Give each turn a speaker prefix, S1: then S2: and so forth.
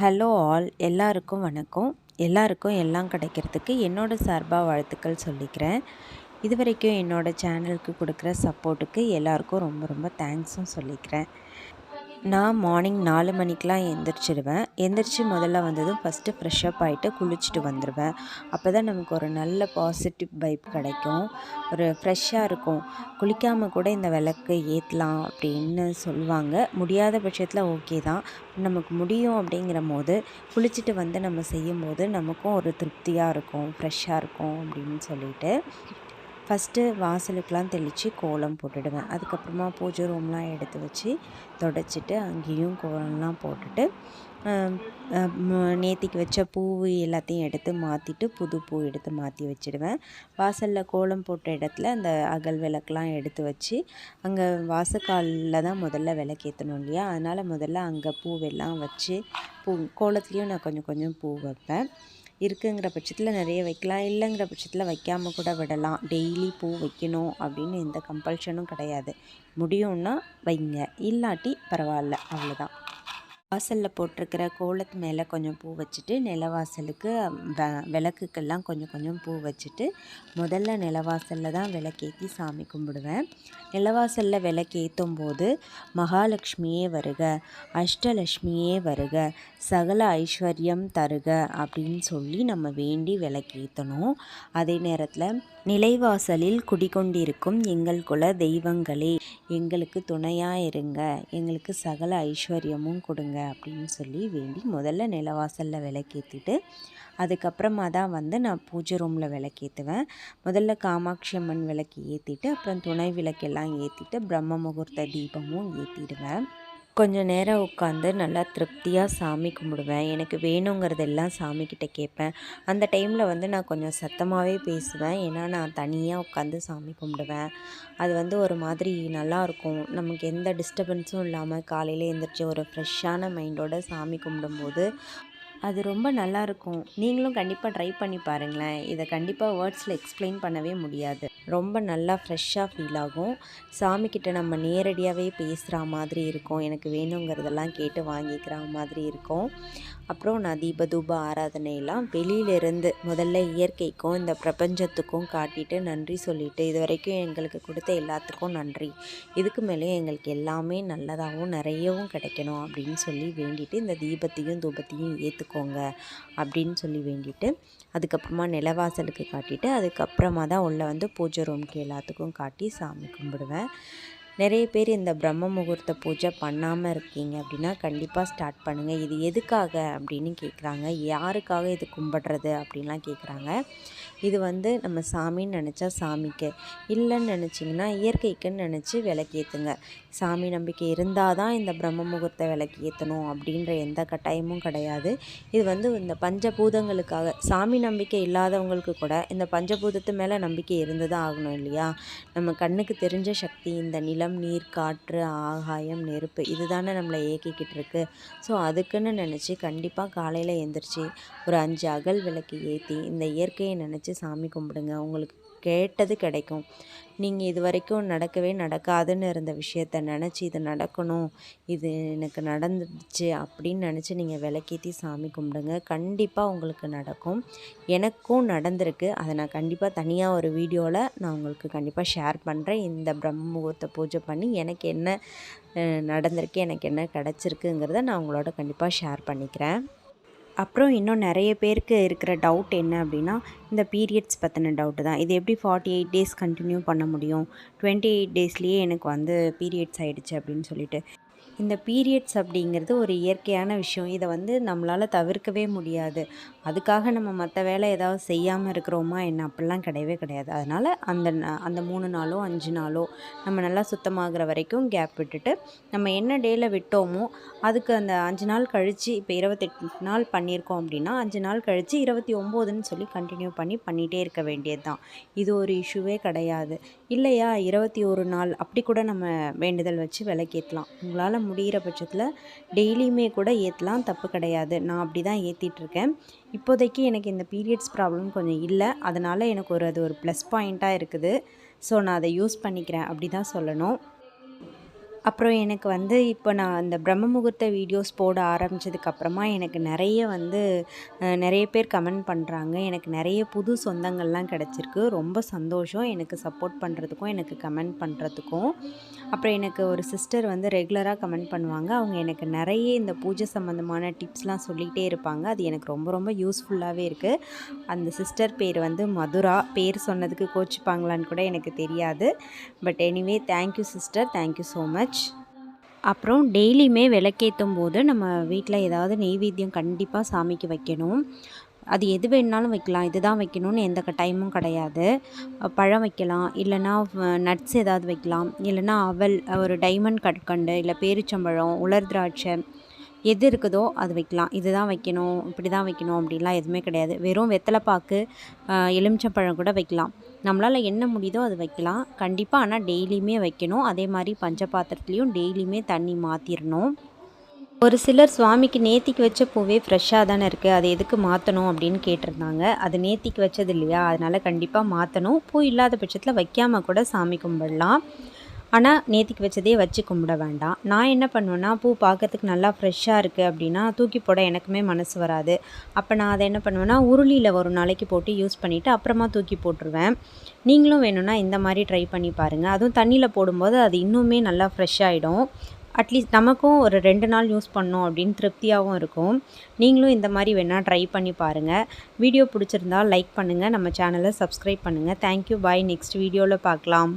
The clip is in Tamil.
S1: Hello all. எல்லாருக்கும் வணக்கம். எல்லாருக்கும் எல்லாம் கிடைக்கிறதுக்கு என்னோடய சார்பாக வாழ்த்துக்கள் சொல்லிக்கிறேன். இது வரைக்கும் என்னோடய சேனலுக்கு கொடுக்குற சப்போர்ட்டுக்கு எல்லாருக்கும் ரொம்ப ரொம்ப தேங்க்ஸும் சொல்லிக்கிறேன். நான் மார்னிங் நாலு மணிக்கெலாம் எந்திரிச்சிடுவேன் எந்திரிச்சு முதல்ல வந்ததும் ஃபஸ்ட்டு ஃப்ரெஷ்ஷப் ஆகிட்டு குளிச்சுட்டு வந்துடுவேன் அப்போ தான் நமக்கு ஒரு நல்ல பாசிட்டிவ் வைப் கிடைக்கும். ஒரு ஃப்ரெஷ்ஷாக இருக்கும். குளிக்காமல் கூட இந்த விளக்கு ஏற்றலாம் அப்படின்னு சொல்லுவாங்க. முடியாத பட்சத்தில் ஓகே தான். நமக்கு முடியும் அப்படிங்கிற போது குளிச்சுட்டு வந்து நம்ம செய்யும் போது நமக்கும் ஒரு திருப்தியாக இருக்கும் ஃப்ரெஷ்ஷாக இருக்கும் அப்படின்னு சொல்லிட்டு. ஃபஸ்ட்டு வாசலுக்கெலாம் தெளித்து கோலம் போட்டுடுவேன். அதுக்கப்புறமா பூஜை ரூம்லாம் எடுத்து வச்சு தொடச்சிட்டு அங்கேயும் கோலம்லாம் போட்டுட்டு நேத்திக்கு வச்ச பூ எல்லாத்தையும் எடுத்து மாற்றிட்டு புது பூ எடுத்து மாற்றி வச்சுடுவேன். வாசலில் கோலம் போட்ட இடத்துல அந்த அகல் விளக்கெலாம் எடுத்து வச்சு அங்கே வாசக்காலில் தான் முதல்ல விளக்கேற்றணும் இல்லையா? அதனால் முதல்ல அங்கே பூவெல்லாம் வச்சு பூ கோலத்துலேயும் நான் கொஞ்சம் கொஞ்சம் பூ வைப்பேன். இருக்குங்கிற பட்சத்தில் நிறைய வைக்கலாம் இல்லைங்கிற பட்சத்தில் வைக்காமல் கூட விடலாம். டெய்லி பூ வைக்கணும் அப்படின்னு எந்த கம்பல்ஷனும் கிடையாது. முடியும்னா வைங்க இல்லாட்டி பரவாயில்ல அவ்வளோதான் வாசலில் போட்டிருக்கிற கோலத்து மேலே கொஞ்சம் பூ வச்சுட்டு நிலவாசலுக்கு வ விளக்குக்கெல்லாம் கொஞ்சம் கொஞ்சம் பூ வச்சுட்டு முதல்ல நிலவாசலில் தான் விளக்கேற்றி சாமி கும்பிடுவேன். நிலவாசலில் விளக்கேற்றும் போது மகாலட்சுமியே வருக அஷ்டலட்சுமியே வருக சகல ஐஸ்வர்யம் தருக அப்படின்னு சொல்லி நம்ம வேண்டி விளக்கேற்றணும் அதே நேரத்தில் நிலைவாசலில் குடிகொண்டிருக்கும் எங்கள் குல தெய்வங்களே எங்களுக்கு துணையாக இருங்க எங்களுக்கு சகல ஐஸ்வர்யமும் கொடுங்க. அப்படின்னு சொல்லி வேண்டி முதல்ல நிலவாசலில் விளக்கேற்றிட்டு அதுக்கப்புறமா தான் வந்து நான் பூஜை ரூமில் விளக்கேற்றுவேன் முதல்ல காமாட்சி அம்மன் விளக்கு ஏற்றிட்டு அப்புறம் துணை விளக்கெல்லாம் ஏற்றிட்டு பிரம்ம முகூர்த்த தீபமும் ஏற்றிடுவேன் கொஞ்சம் நேரம் உட்காந்து நல்லா திருப்தியாக சாமி கும்பிடுவேன். எனக்கு வேணுங்கிறதெல்லாம் சாமிக்கிட்ட கேட்பேன். அந்த டைமில் வந்து நான் கொஞ்சம் சத்தமாகவே பேசுவேன். ஏன்னா நான் தனியாக உட்காந்து சாமி கும்பிடுவேன். அது வந்து ஒரு மாதிரி நல்லாயிருக்கும் நமக்கு எந்த டிஸ்டர்பன்ஸும் இல்லாமல் காலையில் எழுந்திரிச்சு ஒரு ஃப்ரெஷ்ஷான மைண்டோட சாமி கும்பிடும்போது அது ரொம்ப நல்லாயிருக்கும் நீங்களும் கண்டிப்பாக ட்ரை பண்ணி பாருங்களேன். இதை கண்டிப்பாக வேர்ட்ஸில் எக்ஸ்பிளைன் பண்ணவே முடியாது. ரொம்ப நல்லா ஃப்ரெஷ்ஷாக ஃபீல் ஆகும். சாமிக்கிட்ட நம்ம நேரடியாகவே பேசுகிற மாதிரி இருக்கும். எனக்கு வேணுங்கிறதெல்லாம் கேட்டு வாங்கிக்கிற மாதிரி இருக்கும். அப்புறம் நான் தீபதூப ஆராதனையெல்லாம் வெளியிலேருந்து முதல்ல இயற்கைக்கும் இந்த பிரபஞ்சத்துக்கும் காட்டிட்டு நன்றி சொல்லிவிட்டு இது வரைக்கும் எங்களுக்கு கொடுத்த எல்லாத்துக்கும் நன்றி. இதுக்கு மேலே எங்களுக்கு எல்லாமே நல்லதாகவும் நிறையவும் கிடைக்கணும் அப்படின்னு சொல்லி வேண்டிட்டு இந்த தீபத்தையும் தூபத்தையும் ஏற்றுக்கோங்க அப்படின்னு சொல்லி வேண்டிட்டு அதுக்கப்புறமா நிலவாசலுக்கு காட்டிட்டு அதுக்கப்புறமா தான் உள்ளே வந்து பூஜை ரூம்க்கு எல்லாத்துக்கும் காட்டி சாமி கும்பிடுவேன். நிறைய பேர் இந்த பிரம்ம முகூர்த்த பூஜை பண்ணாமல் இருக்கீங்க அப்படின்னா கண்டிப்பாக ஸ்டார்ட் பண்ணுங்கள் இது எதுக்காக அப்படின்னு கேட்குறாங்க யாருக்காக இது கும்பிட்றது அப்படின்லாம் கேட்குறாங்க இது வந்து நம்ம சாமின்னு நினச்சா சாமிக்கு. இல்லைன்னு நினச்சிங்கன்னா இயற்கைக்குன்னு நினச்சி விளக்கேற்றுங்க சாமி நம்பிக்கை இருந்தால் தான் இந்த பிரம்ம முகூர்த்த விளக்கு ஏற்றணும் அப்படின்ற எந்த கட்டாயமும் கிடையாது. இது வந்து இந்த பஞ்சபூதங்களுக்காக சாமி நம்பிக்கை இல்லாதவங்களுக்கு கூட இந்த பஞ்சபூதத்து மேலே நம்பிக்கை இருந்து தான் ஆகணும் இல்லையா? நம்ம கண்ணுக்கு தெரிஞ்ச சக்தி இந்த நிலம் நீர் காற்று ஆகாயம் நெருப்பு இதுதானே நம்மளை இயக்கிக்கிட்டு இருக்கு ஸோ அதுக்குன்னு நினச்சி கண்டிப்பாக காலையில் எழுந்திரிச்சி ஒரு அஞ்சு அகல் விளக்கு ஏற்றி இந்த இயற்கையை நினச்சி சாமி கும்பிடுங்க. உங்களுக்கு கேட்டது கிடைக்கும். நீங்கள் இது வரைக்கும் நடக்கவே நடக்காதுன்னு இருந்த விஷயத்த நினச்சி இது நடக்கணும் இது எனக்கு நடந்துடுச்சு அப்படின்னு நினச்சி நீங்கள் விளக்கேற்றி சாமி கும்பிடுங்க. கண்டிப்பாக உங்களுக்கு நடக்கும். எனக்கும் நடந்திருக்கு. அதை நான் கண்டிப்பாக தனியாக ஒரு வீடியோவில் நான் உங்களுக்கு கண்டிப்பாக ஷேர் பண்ணுறேன் இந்த பிரம்ம முகூர்த்த பூஜை பண்ணி எனக்கு என்ன நடந்திருக்கு எனக்கு என்ன கிடச்சிருக்குங்கிறத நான் உங்களோட கண்டிப்பாக ஷேர் பண்ணிக்கிறேன். அப்புறம் இன்னும் நிறைய பேருக்கு இருக்கிற டவுட் என்ன அப்படின்னா இந்த பீரியட்ஸ் பற்றின டவுட்டு தான். இது எப்படி ஃபார்ட்டி எயிட் டேஸ் கண்டினியூ பண்ண முடியும்? டுவெண்ட்டி எயிட் டேஸ்லேயே எனக்கு வந்து பீரியட்ஸ் ஆகிடுச்சு அப்படின்னு சொல்லிட்டு. இந்த பீரியட்ஸ் அப்படிங்கிறது ஒரு இயற்கையான விஷயம். இதை வந்து நம்மளால் தவிர்க்கவே முடியாது. அதுக்காக நம்ம மற்ற வேலை ஏதாவது செய்யாமல் இருக்கிறோமா என்ன? அப்படிலாம் கிடையவே கிடையாது. அதனால் அந்த அந்த மூணு நாளோ அஞ்சு நாளோ நம்ம நல்லா சுத்தமாகிற வரைக்கும் கேப் விட்டுட்டு நம்ம என்ன டேயில் விட்டோமோ அதுக்கு அந்த அஞ்சு நாள் கழித்து இப்போ இருபத்தெட்டு நாள் பண்ணியிருக்கோம் அப்படின்னா அஞ்சு நாள் கழித்து இருபத்தி ஒம்போதுன்னு சொல்லி கண்டினியூ பண்ணி பண்ணிகிட்டே இருக்க வேண்டியது தான் இது ஒரு இஷ்யூவே கிடையாது. இல்லையா? இருபத்தி ஒரு நாள் அப்படி கூட நம்ம வேண்டுதல் வச்சு விலைக்கேற்றலாம் உங்களால் முடிகிற பட்சத்தில் டெய்லியுமே கூட ஏற்றலாம் தப்பு கிடையாது. நான் அப்படி தான் ஏற்றிட்டுருக்கேன் இப்போதைக்கு எனக்கு இந்த பீரியட்ஸ் ப்ராப்ளம் கொஞ்சம் இல்லை. அதனால் எனக்கு ஒரு அது ஒரு ப்ளஸ் பாயிண்ட்டாக இருக்குது. ஸோ நான் அதை யூஸ் பண்ணிக்கிறேன். அப்படி தான் சொல்லணும். அப்புறம் எனக்கு வந்து இப்போ நான் அந்த பிரம்ம முகூர்த்த வீடியோஸ் போட ஆரம்பித்ததுக்கப்புறமா எனக்கு நிறைய வந்து நிறைய பேர் கமெண்ட் பண்ணுறாங்க எனக்கு நிறைய புது சொந்தங்கள்லாம் கிடச்சிருக்கு. ரொம்ப சந்தோஷம். எனக்கு சப்போர்ட் பண்ணுறதுக்கும் எனக்கு கமெண்ட் பண்ணுறதுக்கும் அப்புறம் எனக்கு ஒரு சிஸ்டர் வந்து ரெகுலராக கமெண்ட் பண்ணுவாங்க. அவங்க எனக்கு நிறைய இந்த பூஜை சம்மந்தமான டிப்ஸ்லாம் சொல்லிகிட்டே இருப்பாங்க. அது எனக்கு ரொம்ப ரொம்ப யூஸ்ஃபுல்லாகவே இருக்குது அந்த சிஸ்டர் பேர் வந்து மதுரா. பேர் சொன்னதுக்கு கோச்சிப்பாங்களான்னு கூட எனக்கு தெரியாது. But anyway thank you sister thank you so much அப்புறம் டெய்லியுமே விளக்கேற்றும் போது நம்ம வீட்டில் ஏதாவது நெய்வேத்தியம் கண்டிப்பாக சாமிக்கு வைக்கணும். அது எது வேணுனாலும் வைக்கலாம். இதுதான் வைக்கணும்னு எந்த டைமும் கிடையாது. பழம் வைக்கலாம். இல்லைன்னா நட்ஸ் ஏதாவது வைக்கலாம். இல்லைன்னா அவல் ஒரு டைமண்ட் கற்கண்டு இல்லை பேரிச்சம்பழம் உலர் திராட்சை எது இருக்குதோ அது வைக்கலாம். இதுதான் வைக்கணும் இப்படி தான் வைக்கணும் அப்படிலாம் எதுவுமே கிடையாது. வெறும் வெத்தலைப்பாக்கு அஹ் எலுமிச்சம்பழம் கூட வைக்கலாம். நம்மளால் என்ன முடியுதோ அது வைக்கலாம். கண்டிப்பாக ஆனால் டெய்லியுமே வைக்கணும். அதே மாதிரி பஞ்சபாத்திரத்துலேயும் டெய்லியுமே தண்ணி மாற்றிடணும் ஒரு சிலர் சுவாமிக்கு நேத்திக்கு வச்ச பூவே ஃப்ரெஷ்ஷாக தானே இருக்குது அதை எதுக்கு மாற்றணும் அப்படின்னு கேட்டிருந்தாங்க. அது நேத்திக்கு வச்சது இல்லையா? அதனால் கண்டிப்பாக மாற்றணும் பூ இல்லாத பட்சத்தில் வைக்காமல் கூட சாமி கும்பிடலாம். ஆனால் நேத்திக்கு வச்சதே வச்சு கும்பிட வேண்டாம். நான் என்ன பண்ணுவேன்னா பூ பார்க்கறதுக்கு நல்லா ஃப்ரெஷ்ஷாக இருக்குது அப்படின்னா தூக்கி போட எனக்குமே மனசு வராது. அப்போ நான் அதை என்ன பண்ணுவேன்னா உருளியில் ஒரு நாளைக்கு போட்டு யூஸ் பண்ணிவிட்டு அப்புறமா தூக்கி போட்டுருவேன். நீங்களும் வேணும்னா இந்த மாதிரி ட்ரை பண்ணி பாருங்கள் அதுவும் தண்ணியில் போடும்போது அது இன்னுமே நல்லா ஃப்ரெஷ் ஆகிடும் அட்லீஸ்ட் நமக்கும் ஒரு ரெண்டு நாள் யூஸ் பண்ணோம் அப்படின்னு திருப்தியாகவும் இருக்கும். நீங்களும் இந்த மாதிரி வேணால் ட்ரை பண்ணி பாருங்கள் வீடியோ பிடிச்சிருந்தா லைக் பண்ணுங்கள் நம்ம சேனலை சப்ஸ்கிரைப் பண்ணுங்கள் தேங்க்யூ பாய் நெக்ஸ்ட் வீடியோவில் பார்க்கலாம்.